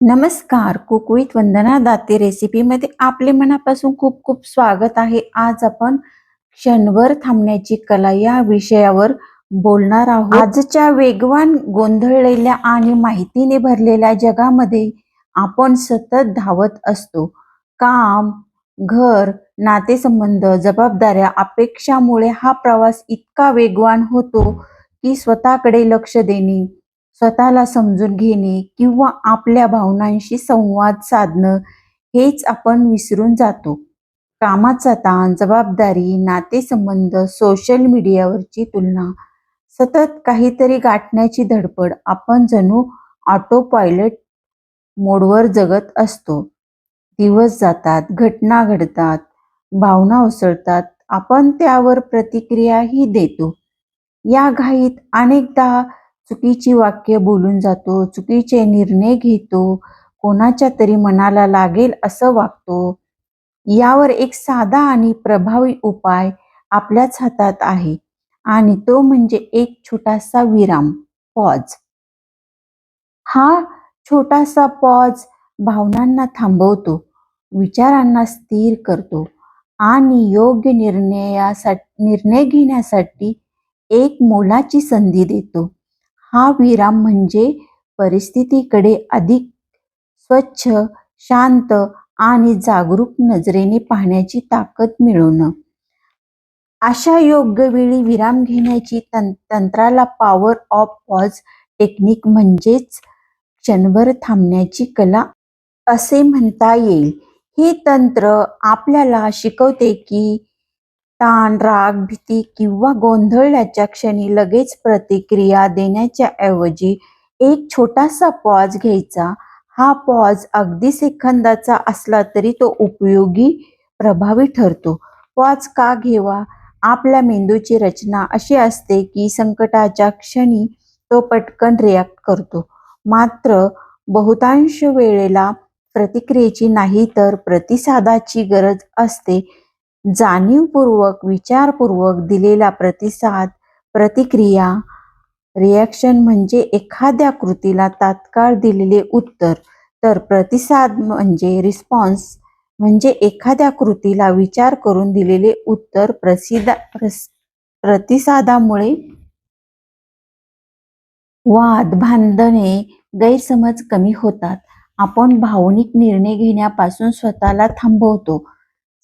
नमस्कार कुकवित वंदना दाते रेसिपीमध्ये आपले मनापासून खूप खूप स्वागत आहे. आज आपण क्षणभर थांबण्याची कला या विषयावर बोलणार आहोत. आजच्या वेगवान गोंधळलेल्या आणि माहितीने भरलेल्या जगामध्ये आपण सतत धावत असतो. काम घर नातेसंबंध जबाबदाऱ्या अपेक्षामुळे हा प्रवास इतका वेगवान होतो की स्वतःकडे लक्ष देणे स्वतःला समजून घेणे किंवा आपल्या भावनांशी संवाद साधणं हेच आपण विसरून जातो. कामाचा ताण जबाबदारी नातेसंबंध सोशल मीडियावरची तुलना सतत काहीतरी गाठण्याची धडपड आपण जणू ऑटो पायलट मोडवर जगत असतो. दिवस जातात घटना घडतात भावना उसळतात आपण त्यावर प्रतिक्रियाही देतो. या घाईत अनेकदा चुकीची वाक्य बोलून जातो चुकीचे निर्णय घेतो कोणाच्या तरी मनाला लागेल असं वागतो. यावर एक साधा आणि प्रभावी उपाय आपल्याच हातात आहे आणि तो म्हणजे एक छोटासा विराम पॉज हा छोटासा पॉज भावनांना थांबवतो विचारांना स्थिर करतो आणि योग्य निर्णयासाठी निर्णय घेण्यासाठी एक मोलाची संधी देतो. हा विराम म्हणजे परिस्थितीकडे अधिक स्वच्छ शांत आणि जागरूक नजरेने पाहण्याची ताकद मिळवणं. अशा योग्य वेळी विराम घेण्याची तं तंत्राला पॉवर ऑफ पॉज टेक्निक म्हणजेच क्षणभर थांबण्याची कला असे म्हणता येईल. हे तंत्र आपल्याला शिकवते की ताण राग भीती किंवा गोंधळल्याच्या क्षणी लगेच प्रतिक्रिया देण्याच्या ऐवजी एक छोटासा पॉज घ्यायचा. हा पॉज अगदी सेकंदाचा असला तरी तो उपयोगी प्रभावी ठरतो. पॉज का घेवा? आपल्या मेंदूची रचना अशी असते की संकटाच्या क्षणी तो पटकन रिॲक्ट करतो. मात्र बहुतांश वेळेला प्रतिक्रियेची नाही तर प्रतिसादाची गरज असते. जाणीवपूर्वक विचारपूर्वक दिलेला प्रतिसाद प्रतिक्रिया रिॲक्शन म्हणजे एखाद्या कृतीला तात्काळ दिलेले उत्तर. तर प्रतिसाद म्हणजे रिस्पॉन्स म्हणजे एखाद्या कृतीला विचार करून दिलेले उत्तर प्रसिद्ध प्रस प्रतिसादामुळे वाद भांडणे गैरसमज कमी होतात. आपण भावनिक निर्णय घेण्यापासून स्वतःला थांबवतो.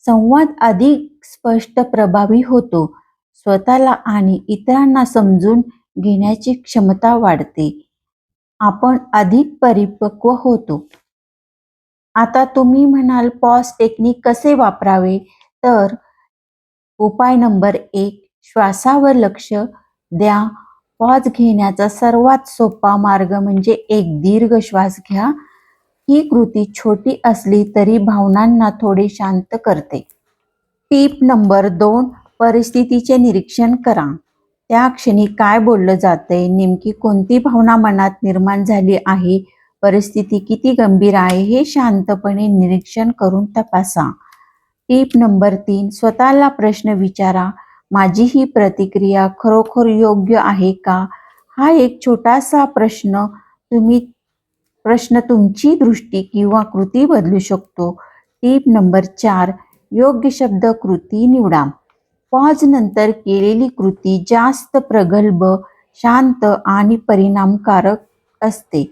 संवाद अधिक स्पष्ट प्रभावी होतो. स्वतःला आणि इतरांना समजून घेण्याची क्षमता वाढते. आपण अधिक परिपक्व होतो. आता तुम्ही म्हणाल पॉज टेक्निक कसे वापरावे? तर उपाय नंबर एक श्वासावर लक्ष द्या. पॉज घेण्याचा सर्वात सोपा मार्ग म्हणजे एक दीर्घ श्वास घ्या. ही कृती छोटी असली तरी भावनांना थोडे शांत करते. टीप नंबर दोन परिस्थितीचे निरीक्षण करा. त्या क्षणी काय बोललं जातंय नेमकी कोणती भावना मनात निर्माण झाली आहे परिस्थिती किती गंभीर आहे हे शांतपणे निरीक्षण करून तपासा. टीप नंबर तीन स्वतःला प्रश्न विचारा माझी ही प्रतिक्रिया खरोखर योग्य आहे का? हा एक छोटासा प्रश्न तुम्ही प्रश्न तुमची दृष्टी किंवा कृती बदलू शकतो. टीप नंबर चार योग्य शब्द कृती निवडा. पॉज नंतर केलेली कृती जास्त प्रगल्भ शांत आणि परिणामकारक असते.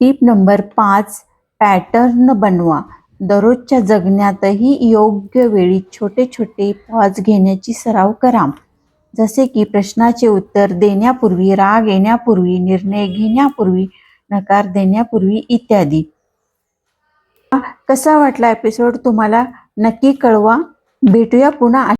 टीप नंबर पाच पॅटर्न बनवा. दररोजच्या जगण्यातही योग्य वेळी छोटे छोटे पॉज घेण्याची सराव करा. जसे की प्रश्नाचे उत्तर देण्यापूर्वी राग येण्यापूर्वी निर्णय घेण्यापूर्वी नकार देण्यापूर्वी इत्यादी. कसा वाटला एपिसोड तुम्हाला? नक्की कळवा. भेटूया पुन्हा